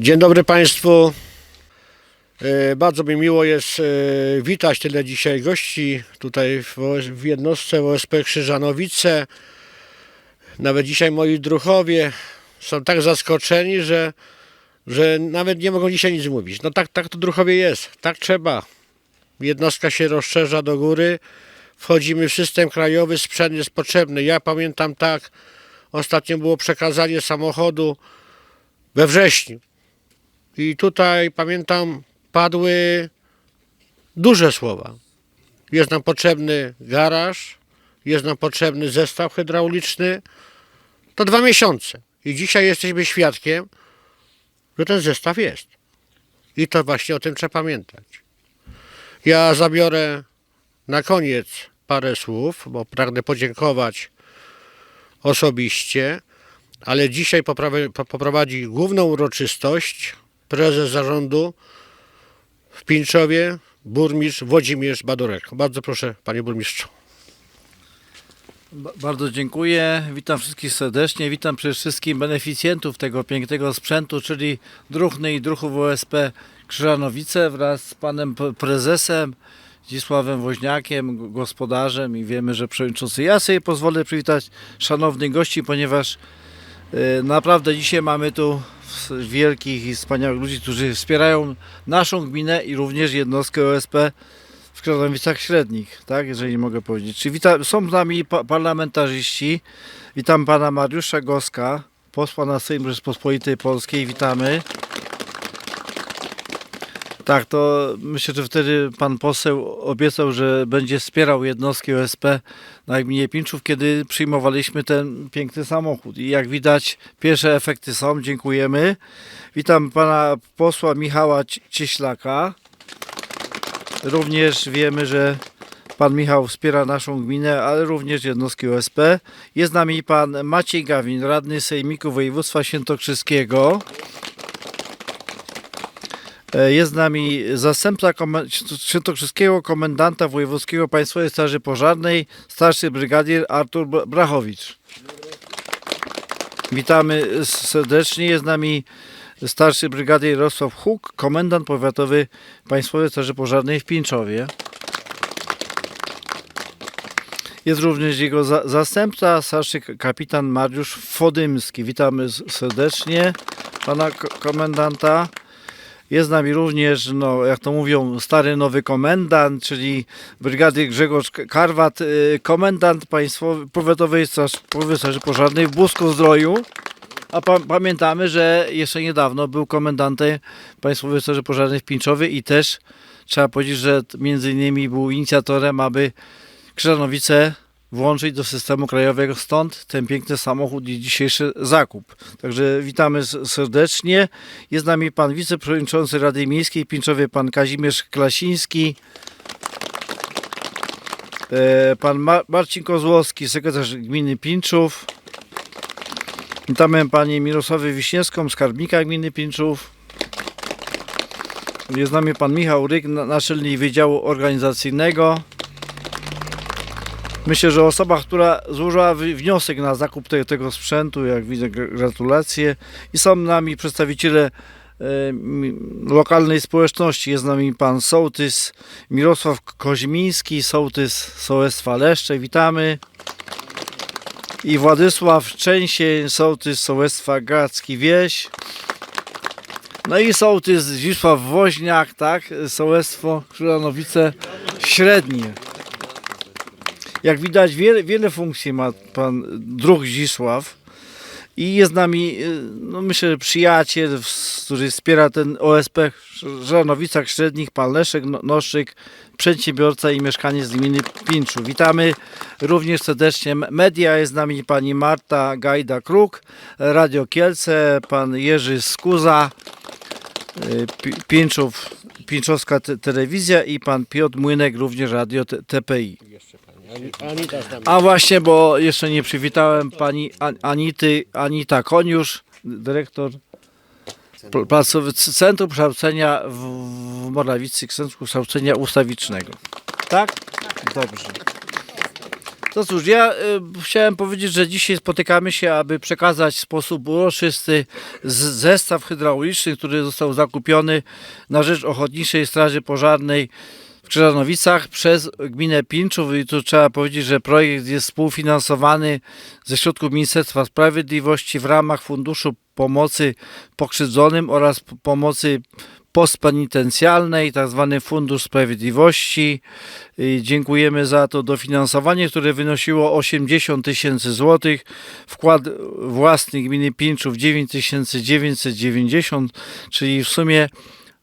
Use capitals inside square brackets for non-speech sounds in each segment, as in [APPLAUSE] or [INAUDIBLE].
Dzień dobry Państwu. E, Bardzo mi miło jest e, witać tyle dzisiaj gości tutaj w, OS w jednostce OSP Krzyżanowice. Nawet dzisiaj moi druchowie są tak zaskoczeni, że, że nawet nie mogą dzisiaj nic mówić. No tak, tak to druchowie jest, tak trzeba. Jednostka się rozszerza do góry, wchodzimy w system krajowy, sprzęt jest potrzebny. Ja pamiętam tak, ostatnio było przekazanie samochodu we wrześniu. I tutaj pamiętam, padły duże słowa. Jest nam potrzebny garaż, jest nam potrzebny zestaw hydrauliczny. To dwa miesiące. I dzisiaj jesteśmy świadkiem, że ten zestaw jest. I to właśnie o tym trzeba pamiętać. Ja zabiorę na koniec parę słów, bo pragnę podziękować osobiście, ale dzisiaj poprowadzi główną uroczystość prezes zarządu w Pińczowie, burmistrz Włodzimierz Badurek. Bardzo proszę, panie burmistrzu. Ba- Bardzo dziękuję. Witam wszystkich serdecznie. Witam przede wszystkim beneficjentów tego pięknego sprzętu, czyli Druhny i Druhów OSP Krzyżanowice wraz z panem prezesem Zdzisławem Woźniakiem, gospodarzem i wiemy, że przewodniczący. Ja sobie pozwolę przywitać szanownych gości, ponieważ e, naprawdę dzisiaj mamy tu wielkich i wspaniałych ludzi, którzy wspierają naszą gminę i również jednostkę OSP w Krasnowicach Średnich, tak, jeżeli mogę powiedzieć. Czy wita, są z nami pa, parlamentarzyści. Witam pana Mariusza Goska, posła na Sejm Rzeczpospolitej Polskiej. Witamy. Tak, to myślę, że wtedy pan poseł obiecał, że będzie wspierał jednostki OSP na gminie Pinczów, kiedy przyjmowaliśmy ten piękny samochód. I jak widać, pierwsze efekty są. Dziękujemy. Witam pana posła Michała Ci- Cieślaka. Również wiemy, że pan Michał wspiera naszą gminę, ale również jednostki OSP. Jest z nami pan Maciej Gawin, radny Sejmiku Województwa Świętokrzyskiego. E, Jest z nami zastępca Świętokrzyskiego Komendanta Wojewódzkiego Państwowej Straży Pożarnej, starszy brygadier Artur Bra- Brachowicz. Witamy serdecznie. Jest z nami starszy brygadier Jarosław Huk, komendant powiatowy Państwowej Straży Pożarnej w Pińczowie. Jest również jego za zastępca, starszy kapitan Mariusz Fodymski. Witamy serdecznie pana ko- komendanta. Jest z nami również, no, jak to mówią, stary nowy komendant, czyli brygady Grzegorz Karwat, y, komendant Państwowej Powiatowej Straż, Powiatowej Straży Pożarnej w Busku-Zdroju. A pa pamiętamy, że jeszcze niedawno był komendantem Państwowej Straży Pożarnej w Pińczowie i też trzeba powiedzieć, że między innymi był inicjatorem, aby Krzyżanowice włączyć do systemu krajowego. Stąd ten piękny samochód i dzisiejszy zakup. Także witamy serdecznie. Jest z nami pan wiceprzewodniczący Rady Miejskiej Pińczowie, pan Kazimierz Klasiński. E, Pan Ma- Marcin Kozłowski, sekretarz gminy Pińczów. Witamy panią Mirosławę Wiśniewską, skarbnika gminy Pińczów. Jest z nami pan Michał Ryk, na- naczelnik Wydziału Organizacyjnego. Myślę, że osoba, która złożyła wniosek na zakup te, tego sprzętu, jak widzę, gr- gratulacje. I są nami przedstawiciele e, lokalnej społeczności. Jest z nami pan sołtys Mirosław Koźmiński, sołtys sołectwa Leszcze. Witamy. I Władysław Częsień, sołtys sołectwa Gradzki Wieś. No i sołtys Zdzisław Woźniak, tak, sołectwo Krzyżanowice Średnie. Jak widać, wiele, wiele funkcji ma pan druh Zdzisław. I jest z nami, y, no myślę, przyjaciel, który wspiera ten OSP w Żanowicach Średnich, pan Leszek No- Noszczyk, przedsiębiorca i mieszkaniec z gminy Pińczu. Witamy również serdecznie. Media jest z nami pani Marta Gajda-Kruk, Radio Kielce, pan Jerzy Skuza, y, Pi- Pińczów, Pińczowska te, Telewizja i pan Piotr Młynek, również Radio TPI. Anita z nami. A właśnie, bo jeszcze nie przywitałem pani An- Anity, Anita Koniusz, dyrektor pl- Placowy Centrum Kształcenia w, w Morawicy, Centrum Kształcenia Ustawicznego. Tak? Dobrze. To cóż, ja y, chciałem powiedzieć, że dzisiaj spotykamy się, aby przekazać w sposób uroczysty z- zestaw hydrauliczny, który został zakupiony na rzecz Ochotniczej Straży Pożarnej w Krzyżanowicach przez gminę Pinczów i tu trzeba powiedzieć, że projekt jest współfinansowany ze środków Ministerstwa Sprawiedliwości w ramach Funduszu Pomocy Pokrzywdzonym oraz pomocy postpenitencjalnej, tak zwany Fundusz Sprawiedliwości. I Dziękujemy za to dofinansowanie, które wynosiło 80 tysięcy złotych. Wkład własny gminy Pinczów 9990, czyli w sumie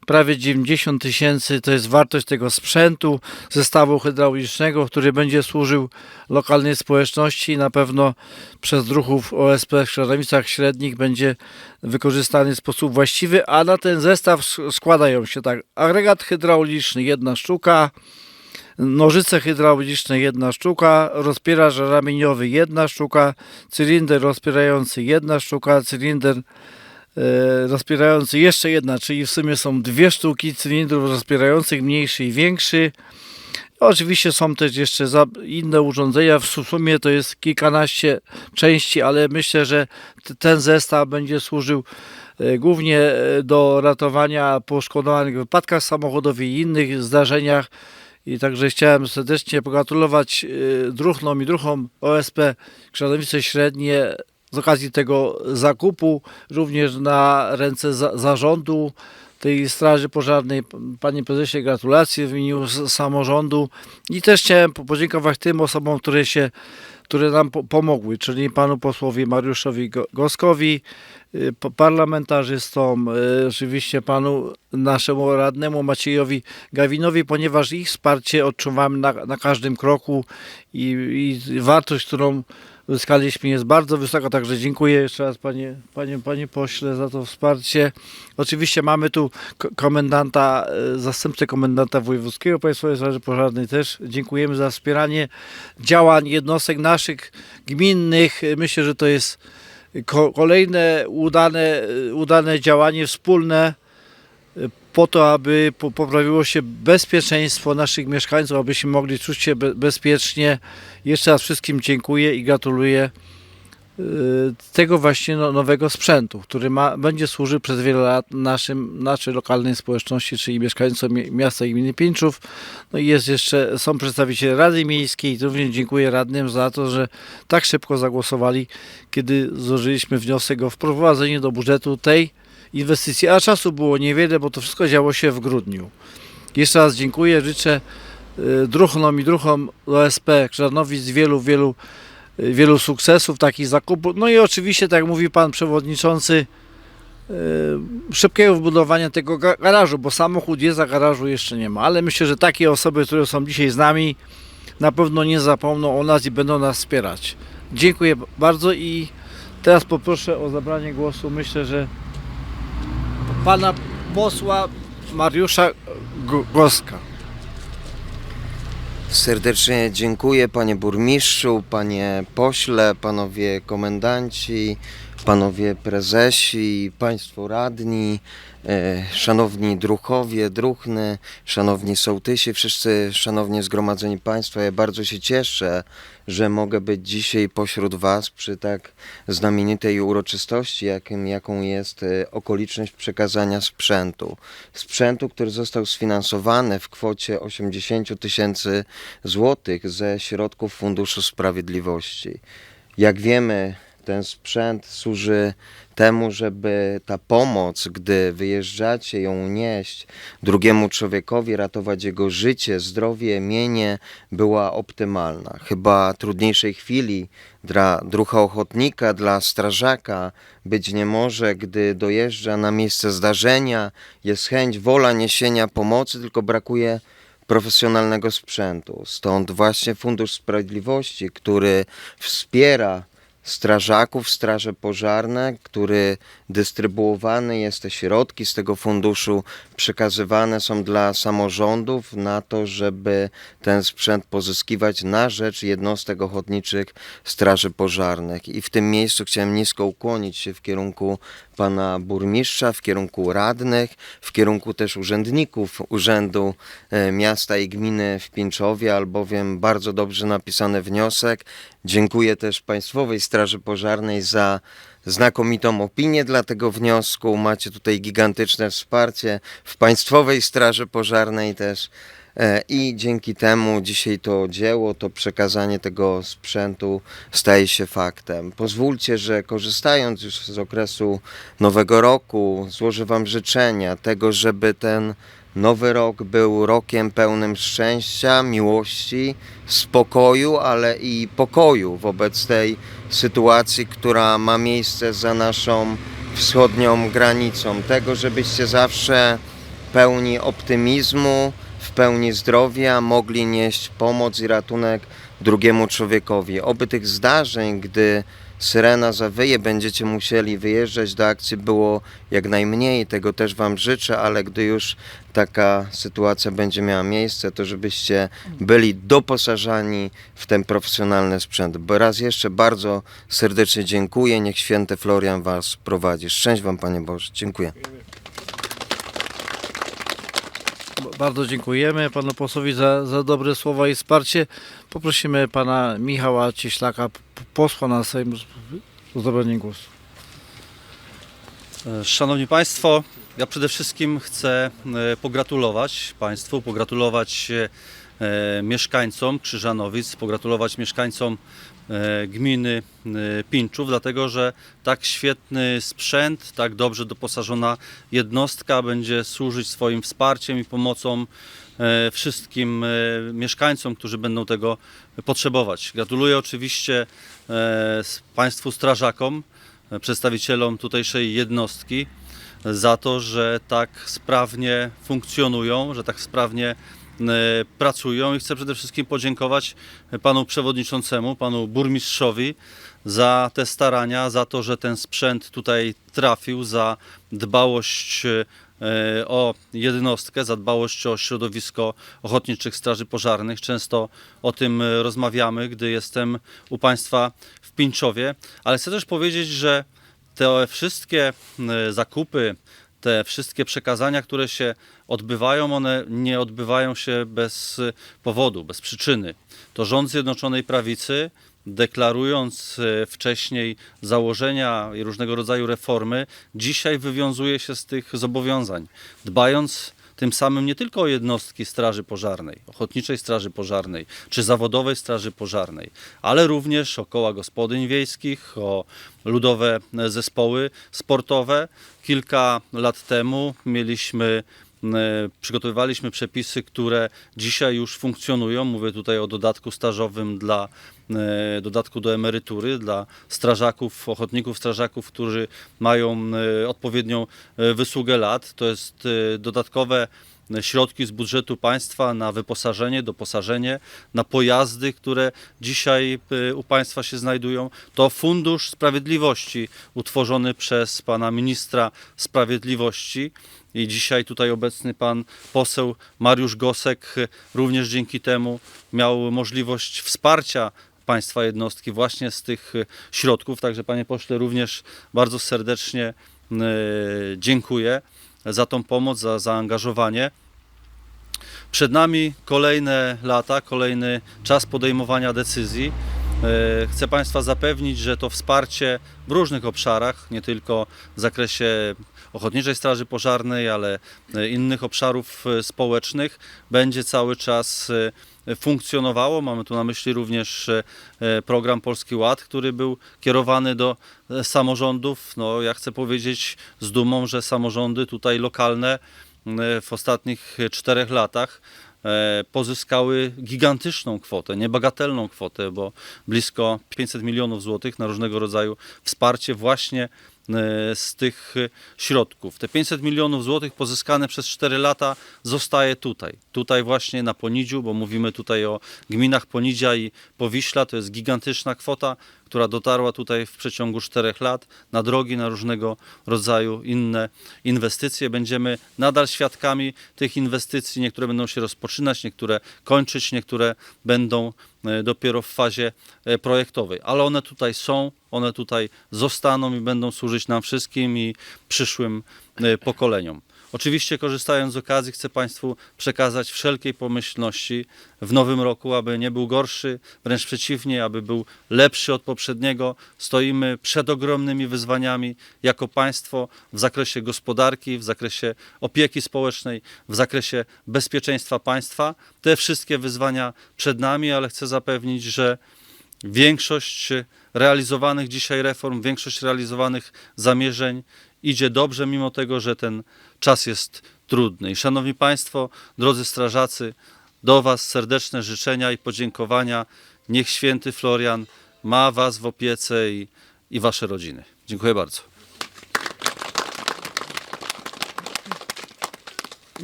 prawie 90 tysięcy to jest wartość tego sprzętu, zestawu hydraulicznego, który będzie służył lokalnej społeczności i na pewno przez druhów OSP w Krzyżanowicach Średnich będzie wykorzystany w sposób właściwy, a na ten zestaw składają się tak agregat hydrauliczny jedna sztuka, nożyce hydrauliczne jedna sztuka, rozpieracz ramieniowy jedna sztuka, cylinder rozpierający jedna sztuka, cylinder rozpierający jeszcze jedna, czyli w sumie są dwie sztuki cylindrów rozpierających, mniejszy i większy. Oczywiście są też jeszcze inne urządzenia, w sumie to jest kilkanaście części, ale myślę, że ten zestaw będzie służył e, głównie e, do ratowania poszkodowanych w wypadkach samochodowych i innych zdarzeniach. I także chciałem serdecznie pogratulować e, druhnom i druhom OSP Krzyżanowice Średnie z okazji tego zakupu, również na ręce za, zarządu tej Straży Pożarnej. Panie Prezesie, gratulacje w imieniu samorządu i też chciałem po- podziękować tym osobom, które się które nam po- pomogły, czyli panu posłowi Mariuszowi Go- Goskowi, y, parlamentarzystom, y, oczywiście panu naszemu radnemu Maciejowi Gawinowi, ponieważ ich wsparcie odczuwamy na, na każdym kroku i, i wartość, którą uzyskaliśmy jest bardzo wysoka, także dziękuję jeszcze raz panie, panie, panie pośle za to wsparcie. Oczywiście mamy tu ko- komendanta, e, zastępcę komendanta wojewódzkiego Państwowej Straży Pożarnej też. Dziękujemy za wspieranie działań jednostek naszych gminnych. Myślę, że to jest ko- kolejne udane, udane działanie wspólne e, po to, aby po- poprawiło się bezpieczeństwo naszych mieszkańców, abyśmy mogli czuć się be- bezpiecznie. Jeszcze raz wszystkim dziękuję i gratuluję e, tego właśnie no, nowego sprzętu, który ma, będzie służył przez wiele lat naszym, naszej lokalnej społeczności, czyli mieszkańcom mi- miasta i gminy Pińczów. No i jest jeszcze, są przedstawiciele Rady Miejskiej. Również dziękuję radnym za to, że tak szybko zagłosowali, kiedy złożyliśmy wniosek o wprowadzenie do budżetu tej inwestycji, a czasu było niewiele, bo to wszystko działo się w grudniu. Jeszcze raz dziękuję, życzę y, druhnom i druhom OSP Krzyżanowic wielu, wielu, y, wielu sukcesów, takich zakupów. No i oczywiście, tak jak mówi pan przewodniczący, y, szybkiego wbudowania tego ga- garażu, bo samochód jest, a garażu jeszcze nie ma. Ale myślę, że takie osoby, które są dzisiaj z nami, na pewno nie zapomną o nas i będą nas wspierać. Dziękuję bardzo i teraz poproszę o zabranie głosu. Myślę, że pana posła Mariusza G- Goska. Serdecznie dziękuję panie burmistrzu, panie pośle, panowie komendanci, panowie prezesi, państwo radni, szanowni druchowie, druhny, szanowni sołtysi, wszyscy szanowni zgromadzeni państwo. Ja bardzo się cieszę, że mogę być dzisiaj pośród was przy tak znamienitej uroczystości, jakim, jaką jest e, okoliczność przekazania sprzętu. Sprzętu, który został sfinansowany w kwocie 80 000 tysięcy złotych ze środków Funduszu Sprawiedliwości. Jak wiemy, ten sprzęt służy temu, żeby ta pomoc, gdy wyjeżdżacie ją nieść drugiemu człowiekowi, ratować jego życie, zdrowie, mienie, była optymalna. Chyba trudniejszej chwili dla drucha ochotnika, dla strażaka być nie może, gdy dojeżdża na miejsce zdarzenia, jest chęć, wola niesienia pomocy, tylko brakuje profesjonalnego sprzętu. Stąd właśnie Fundusz Sprawiedliwości, który wspiera strażaków, straże pożarne, który dystrybuowany jest, te środki z tego funduszu przekazywane są dla samorządów na to, żeby ten sprzęt pozyskiwać na rzecz jednostek ochotniczych straży pożarnych. I w tym miejscu chciałem nisko ukłonić się w kierunku pana burmistrza, w kierunku radnych, w kierunku też urzędników Urzędu e, Miasta i Gminy w Pińczowie, albowiem bardzo dobrze napisany wniosek. Dziękuję też Państwowej Straży Pożarnej za znakomitą opinię dla tego wniosku. Macie tutaj gigantyczne wsparcie w Państwowej Straży Pożarnej też. E, I dzięki temu dzisiaj to dzieło, to przekazanie tego sprzętu staje się faktem. Pozwólcie, że korzystając już z okresu Nowego Roku, złożę Wam życzenia tego, żeby ten nowy rok był rokiem pełnym szczęścia, miłości, spokoju, ale i pokoju wobec tej sytuacji, która ma miejsce za naszą wschodnią granicą. Tego, żebyście zawsze pełni optymizmu, w pełni zdrowia mogli nieść pomoc i ratunek drugiemu człowiekowi. Oby tych zdarzeń, gdy syrena zawyje, będziecie musieli wyjeżdżać do akcji, było jak najmniej. Tego też Wam życzę, ale gdy już taka sytuacja będzie miała miejsce, to żebyście byli doposażani w ten profesjonalny sprzęt. Bo raz jeszcze bardzo serdecznie dziękuję. Niech święty Florian Was prowadzi. Szczęść Wam, Panie Boże. Dziękuję. Bardzo dziękujemy panu posłowi za, za dobre słowa i wsparcie. Poprosimy pana Michała Cieślaka, posła na Sejm o zabranie głosu. E, Szanowni Państwo, ja przede wszystkim chcę e, pogratulować Państwu, pogratulować e, mieszkańcom Krzyżanowic, pogratulować mieszkańcom gminy e, Pinczów, dlatego że tak świetny sprzęt, tak dobrze doposażona jednostka będzie służyć swoim wsparciem i pomocą e, wszystkim e, mieszkańcom, którzy będą tego potrzebować. Gratuluję oczywiście e, Państwu strażakom, e, przedstawicielom tutejszej jednostki za to, że tak sprawnie funkcjonują, że tak sprawnie e, pracują i chcę przede wszystkim podziękować panu przewodniczącemu, panu burmistrzowi za te starania, za to, że ten sprzęt tutaj trafił, za dbałość e, o jednostkę, za dbałość o środowisko ochotniczych straży pożarnych. Często o tym e, rozmawiamy, gdy jestem u Państwa w Pińczowie, ale chcę też powiedzieć, że te wszystkie e, zakupy, te wszystkie przekazania, które się odbywają, one nie odbywają się bez powodu, bez przyczyny. To rząd Zjednoczonej Prawicy, deklarując e, wcześniej założenia i różnego rodzaju reformy, dzisiaj wywiązuje się z tych zobowiązań, dbając tym samym nie tylko o jednostki Straży Pożarnej, Ochotniczej Straży Pożarnej czy Zawodowej Straży Pożarnej, ale również o koła gospodyń wiejskich, o ludowe e, zespoły sportowe. Kilka lat temu mieliśmy przygotowywaliśmy przepisy, które dzisiaj już funkcjonują. Mówię tutaj o dodatku stażowym dla e, dodatku do emerytury dla strażaków, ochotników strażaków, którzy mają e, odpowiednią e, wysługę lat. To jest e, dodatkowe e, środki z budżetu państwa na wyposażenie, doposażenie, na pojazdy, które dzisiaj e, u państwa się znajdują. To Fundusz Sprawiedliwości utworzony przez pana ministra sprawiedliwości. I dzisiaj tutaj obecny pan poseł Mariusz Gosek również dzięki temu miał możliwość wsparcia państwa jednostki właśnie z tych środków. Także panie pośle również bardzo serdecznie e, dziękuję za tą pomoc, za zaangażowanie. Przed nami kolejne lata, kolejny czas podejmowania decyzji. E, Chcę Państwa zapewnić, że to wsparcie w różnych obszarach, nie tylko w zakresie Ochotniczej Straży Pożarnej, ale e, innych obszarów e, społecznych, będzie cały czas e, funkcjonowało. Mamy tu na myśli również program Polski Ład, który był kierowany do samorządów. No, ja chcę powiedzieć z dumą, że samorządy tutaj lokalne w ostatnich czterech latach pozyskały gigantyczną kwotę, niebagatelną kwotę, bo blisko 500 milionów złotych na różnego rodzaju wsparcie właśnie z tych e, środków. Te 500 milionów złotych pozyskane przez 4 lata zostaje tutaj. Tutaj właśnie na Ponidziu, bo mówimy tutaj o gminach Ponidzia i Powiśla. To jest gigantyczna kwota, która dotarła tutaj w przeciągu 4 lat na drogi, na różnego rodzaju inne inwestycje. Będziemy nadal świadkami tych inwestycji. Niektóre będą się rozpoczynać, niektóre kończyć, niektóre będą e, dopiero w fazie e, projektowej. Ale one tutaj są, one tutaj zostaną i będą służyć nam wszystkim i przyszłym e, pokoleniom. Oczywiście korzystając z okazji chcę Państwu przekazać wszelkiej pomyślności w nowym roku, aby nie był gorszy, wręcz przeciwnie, aby był lepszy od poprzedniego. Stoimy przed ogromnymi wyzwaniami jako państwo w zakresie gospodarki, w zakresie opieki społecznej, w zakresie bezpieczeństwa państwa. Te wszystkie wyzwania przed nami, ale chcę zapewnić, że większość realizowanych dzisiaj reform, większość realizowanych zamierzeń idzie dobrze, mimo tego, że ten czas jest trudny. I szanowni Państwo, drodzy strażacy, do Was serdeczne życzenia i podziękowania. Niech święty Florian ma Was w opiece i, i Wasze rodziny. Dziękuję bardzo.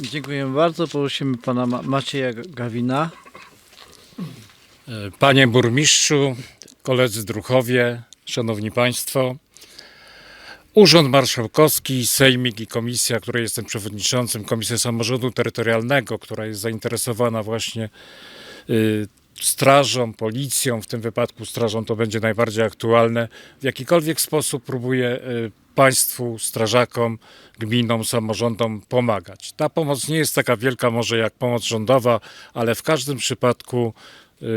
Dziękujemy bardzo. Prosimy pana Ma- Macieja Gawina. Panie burmistrzu, koledzy druchowie, szanowni państwo. Urząd Marszałkowski, Sejmik i komisja, której jestem przewodniczącym, Komisja Samorządu Terytorialnego, która jest zainteresowana właśnie y, strażą, policją, w tym wypadku strażą to będzie najbardziej aktualne, w jakikolwiek sposób próbuje y, państwu, strażakom, gminom, samorządom pomagać. Ta pomoc nie jest taka wielka może jak pomoc rządowa, ale w każdym przypadku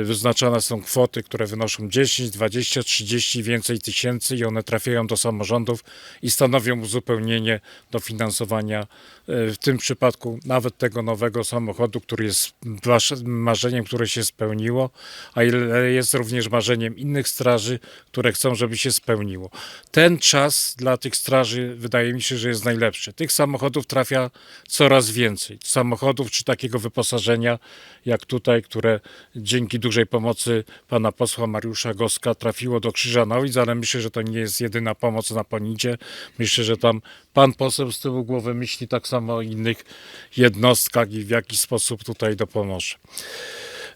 wyznaczane są kwoty, które wynoszą 10, 20, 30 i więcej tysięcy i one trafiają do samorządów i stanowią uzupełnienie dofinansowania y, w tym przypadku nawet tego nowego samochodu, który jest wasz- marzeniem, które się spełniło, a jest również marzeniem innych straży, które chcą, żeby się spełniło. Ten czas dla tych straży wydaje mi się, że jest najlepszy. Tych samochodów trafia coraz więcej. Samochodów czy takiego wyposażenia jak tutaj, które dzięki dużej pomocy pana posła Mariusza Goska trafiło do Krzyżanowic, ale myślę, że to nie jest jedyna pomoc na Ponidzie. Myślę, że tam pan poseł z tyłu głowy myśli tak samo o innych jednostkach i w jaki sposób tutaj dopomoże.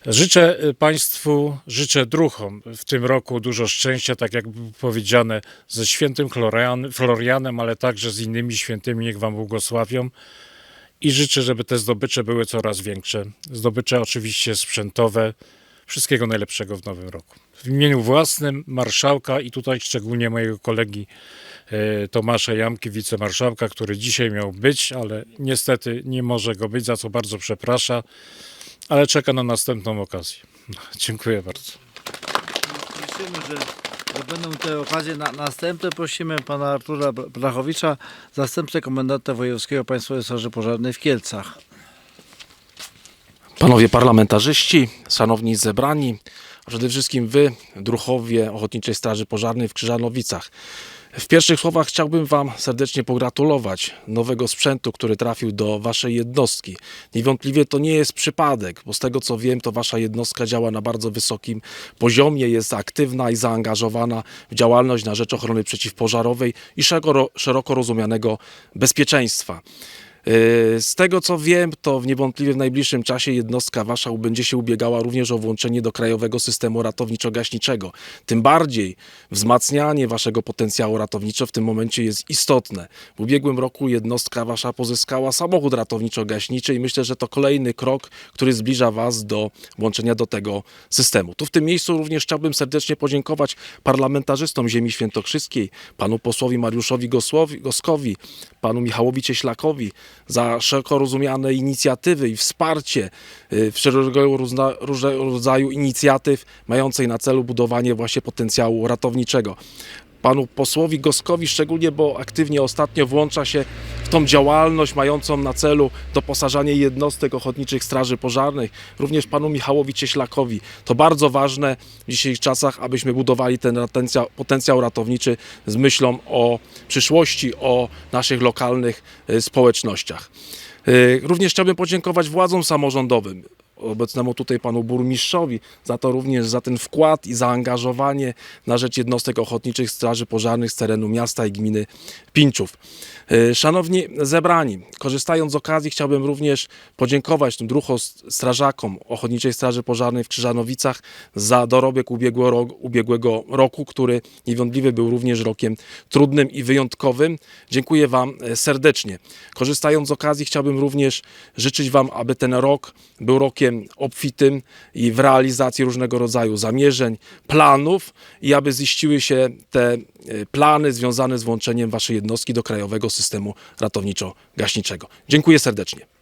Życzę y, Państwu, życzę druchom w tym roku dużo szczęścia, tak jak było powiedziane, ze świętym Florian- Florianem, ale także z innymi świętymi, niech Wam błogosławią. I życzę, żeby te zdobycze były coraz większe. Zdobycze oczywiście sprzętowe. Wszystkiego najlepszego w nowym roku. W imieniu własnym marszałka i tutaj szczególnie mojego kolegi e, Tomasza Jamki, wicemarszałka, który dzisiaj miał być, ale niestety nie może go być, za co bardzo przeprasza, ale czeka na następną okazję. [LAUGHS] Dziękuję bardzo. Że, że będą te okazje na, następne. Prosimy pana Artura Blachowicza, zastępcę komendanta wojewódzkiego Państwowej Straży Pożarnej w Kielcach. Panowie parlamentarzyści, szanowni zebrani, a przede wszystkim wy, druchowie Ochotniczej Straży Pożarnej w Krzyżanowicach. W pierwszych słowach chciałbym Wam serdecznie pogratulować nowego sprzętu, który trafił do Waszej jednostki. Niewątpliwie to nie jest przypadek, bo z tego co wiem, to Wasza jednostka działa na bardzo wysokim poziomie, jest aktywna i zaangażowana w działalność na rzecz ochrony przeciwpożarowej i szeroko, szeroko rozumianego bezpieczeństwa. Yy, Z tego co wiem, to w niewątpliwie w najbliższym czasie jednostka wasza będzie się ubiegała również o włączenie do krajowego systemu ratowniczo-gaśniczego. Tym bardziej wzmacnianie waszego potencjału ratowniczo w tym momencie jest istotne. W ubiegłym roku jednostka wasza pozyskała samochód ratowniczo-gaśniczy i myślę, że to kolejny krok, który zbliża was do włączenia do tego systemu. Tu w tym miejscu również chciałbym serdecznie podziękować parlamentarzystom Ziemi Świętokrzyskiej, panu posłowi Mariuszowi Goskowi, panu Michałowi Cieślakowi za szeroko rozumiane inicjatywy i wsparcie y, wszelkiego różnego rodzaju inicjatyw mającej na celu budowanie właśnie potencjału ratowniczego. Panu posłowi Goskowi szczególnie, bo aktywnie ostatnio włącza się w tą działalność mającą na celu doposażanie jednostek ochotniczych straży pożarnych, również panu Michałowi Cieślakowi. To bardzo ważne w dzisiejszych czasach, abyśmy budowali ten potencjał, potencjał ratowniczy z myślą o przyszłości, o naszych lokalnych y, społecznościach. Y, Również chciałbym podziękować władzom samorządowym. Obecnemu tutaj panu burmistrzowi, za to również za ten wkład i zaangażowanie na rzecz jednostek ochotniczych straży pożarnych z terenu miasta i gminy Pińczów. E, Szanowni zebrani, korzystając z okazji chciałbym również podziękować tym strażakom Ochotniczej Straży Pożarnej w Krzyżanowicach za dorobek ubiegłego, ubiegłego roku, który niewątpliwie był również rokiem trudnym i wyjątkowym. Dziękuję Wam e, serdecznie. Korzystając z okazji chciałbym również życzyć Wam, aby ten rok był rokiem obfitym i w realizacji różnego rodzaju zamierzeń, planów i aby ziściły się te e, plany związane z włączeniem Waszej jednostki do krajowego systemu ratowniczo-gaśniczego. Dziękuję serdecznie.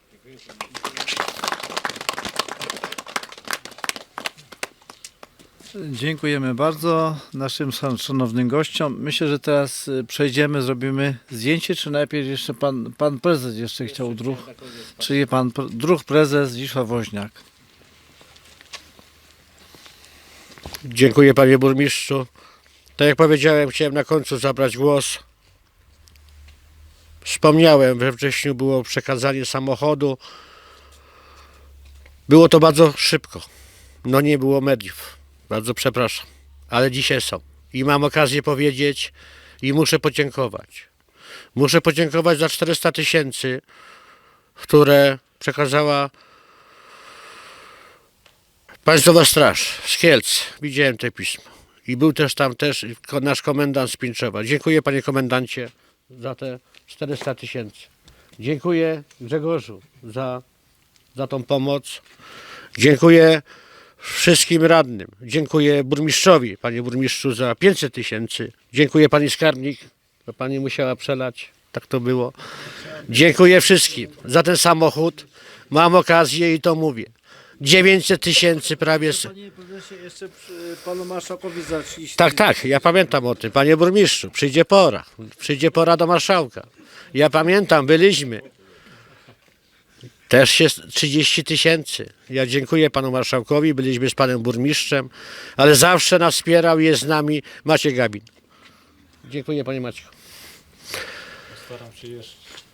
Dziękujemy bardzo naszym szan- szanownym gościom. Myślę, że teraz y, przejdziemy, zrobimy zdjęcie, czy najpierw jeszcze pan, pan prezes jeszcze chciał druh, czyli pan druh prezes Zdzisław Woźniak. Dziękuję panie burmistrzu. Tak jak powiedziałem, chciałem na końcu zabrać głos. Wspomniałem, we wrześniu było przekazanie samochodu. Było to bardzo szybko. No nie było mediów. Bardzo przepraszam. Ale dzisiaj są. I mam okazję powiedzieć i muszę podziękować. Muszę podziękować za 400 tysięcy, które przekazała Państwowa Straż z Kielc. Widziałem te pismo. I był też tam też nasz komendant z Pińczowa. Dziękuję panie komendancie za te 400 tysięcy. Dziękuję Grzegorzu za, za tą pomoc. Dziękuję wszystkim radnym. Dziękuję burmistrzowi, panie burmistrzu, za 500 tysięcy. Dziękuję pani skarbnik, bo pani musiała przelać. Tak to było. Dziękuję wszystkim za ten samochód. Mam okazję i to mówię. 900 tysięcy prawie. Panie prezesie, jeszcze panu marszałkowi za 30 Tak, tak, ja pamiętam o tym. Panie burmistrzu, przyjdzie pora. Przyjdzie pora do marszałka. Ja pamiętam, byliśmy. Też jest 30 tysięcy. Ja dziękuję panu marszałkowi, byliśmy z panem burmistrzem, ale zawsze nas wspierał i jest z nami Maciek Gabin. Dziękuję panie Maciek.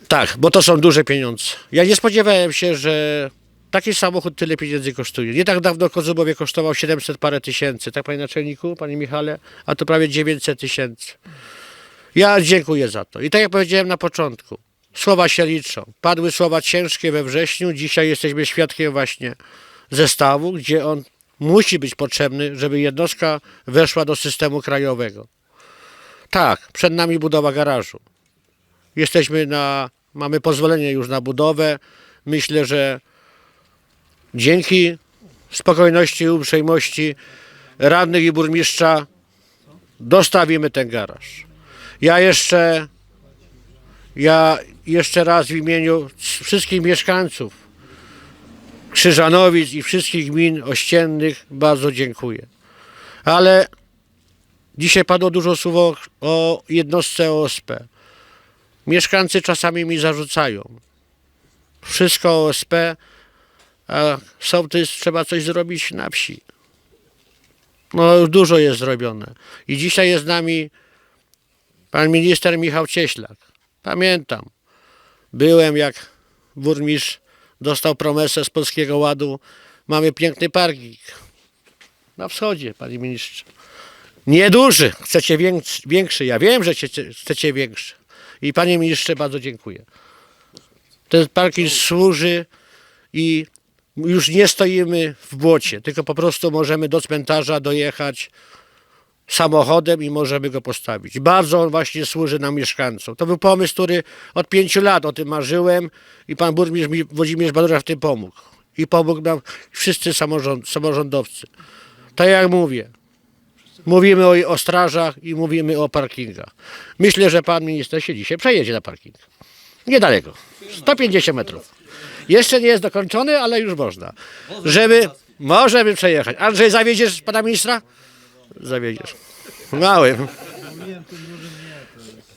Tak, bo to są duże pieniądze. Ja nie spodziewałem się, że taki samochód tyle pieniędzy kosztuje. Nie tak dawno Kozubowie kosztował 700 parę tysięcy, tak panie naczelniku, panie Michale, a to prawie 900 tysięcy. Ja dziękuję za to. I tak jak powiedziałem na początku, słowa się liczą. Padły słowa ciężkie we wrześniu, dzisiaj jesteśmy świadkiem właśnie zestawu, gdzie on musi być potrzebny, żeby jednostka weszła do systemu krajowego. Tak, przed nami budowa garażu. Jesteśmy na, mamy pozwolenie już na budowę. Myślę, że dzięki spokojności i uprzejmości radnych i burmistrza dostawimy ten garaż. Ja jeszcze, ja jeszcze raz w imieniu wszystkich mieszkańców Krzyżanowic i wszystkich gmin ościennych bardzo dziękuję. Ale dzisiaj padło dużo słów o, jednostce OSP. Mieszkańcy czasami mi zarzucają. Wszystko OSP, a sołtys trzeba coś zrobić na wsi. No dużo jest zrobione. I dzisiaj jest z nami pan minister Michał Cieślak. Pamiętam. Byłem jak burmistrz dostał promesę z Polskiego Ładu. Mamy piękny parking na wschodzie, panie ministrze. Nieduży, chcecie większy. Ja wiem, że chcecie większy. I panie ministrze, bardzo dziękuję. Ten parking służy i już nie stoimy w błocie, tylko po prostu możemy do cmentarza dojechać samochodem i możemy go postawić. Bardzo on właśnie służy nam mieszkańcom. To był pomysł, który od pięciu lat o tym marzyłem i pan burmistrz mi- Włodzimierz Badura w tym pomógł. I pomógł nam wszyscy samorząd, samorządowcy. Tak jak mówię, mówimy o, o strażach i mówimy o parkingach. Myślę, że pan minister się dzisiaj przejedzie na parking. Niedaleko. 150 metrów. Jeszcze nie jest dokończony, ale już można. Żeby, możemy przejechać. Andrzej, zawiedziesz pana ministra? Zawiedziesz. Małym.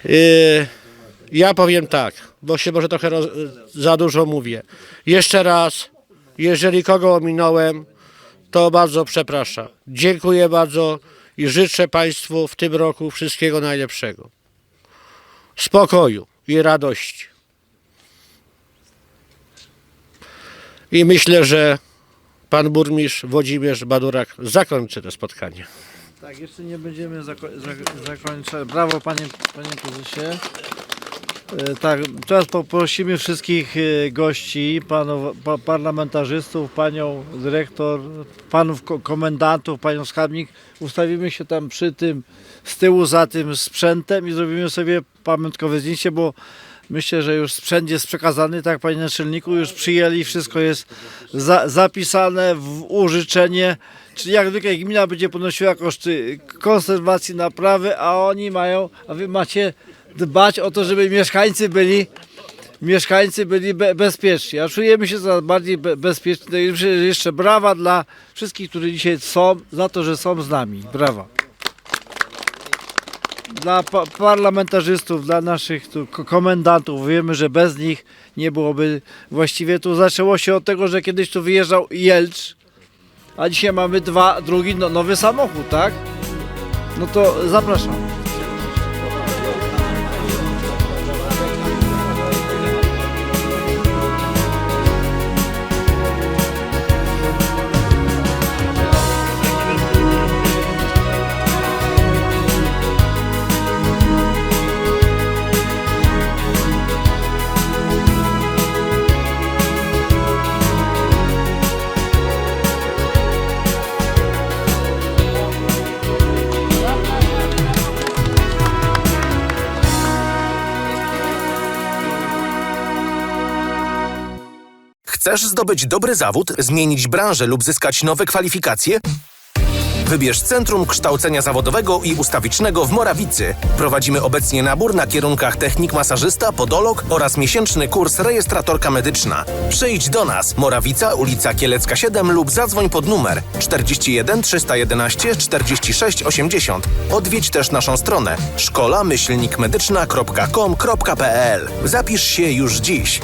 Yy, ja powiem tak, bo się może trochę roz, za dużo mówię. Jeszcze raz, jeżeli kogo ominąłem, to bardzo przepraszam. Dziękuję bardzo i życzę Państwu w tym roku wszystkiego najlepszego. Spokoju i radości. I myślę, że pan burmistrz Włodzimierz Badurak zakończy to spotkanie. Tak, jeszcze nie będziemy zako- za- zakończać. Brawo panie, panie prezesie. E, Tak, teraz poprosimy wszystkich e, gości, panów pa, parlamentarzystów, panią dyrektor, panów ko- komendantów, panią skarbnik. Ustawimy się tam przy tym, z tyłu za tym sprzętem i zrobimy sobie pamiątkowe zdjęcie, bo myślę, że już sprzęt jest przekazany, tak panie naczelniku, już przyjęli, wszystko jest za, zapisane w użyczenie. Czyli jak zwykle gmina będzie ponosiła koszty konserwacji, naprawy, a oni mają, a wy macie dbać o to, żeby mieszkańcy byli mieszkańcy byli be, bezpieczni, a czujemy się coraz bardziej be, bezpieczni. No jeszcze- brawa dla wszystkich, którzy dzisiaj są, za to, że są z nami. Brawa. Dla pa, parlamentarzystów, dla naszych tu ko- komendantów, wiemy, że bez nich nie byłoby właściwie tu zaczęło się od tego, że kiedyś tu wyjeżdżał Jelcz, a dzisiaj mamy dwa, drugi no, nowy samochód, tak? No to zapraszam. Chcesz zdobyć dobry zawód, zmienić branżę lub zyskać nowe kwalifikacje? Wybierz Centrum Kształcenia Zawodowego i Ustawicznego w Morawicy. Prowadzimy obecnie nabór na kierunkach technik masażysta, podolog oraz miesięczny kurs rejestratorka medyczna. Przyjdź do nas, Morawica, ulica Kielecka 7 lub zadzwoń pod numer 41 311 46 80. Odwiedź też naszą stronę szkoła-medyczna.com.pl. Zapisz się już dziś.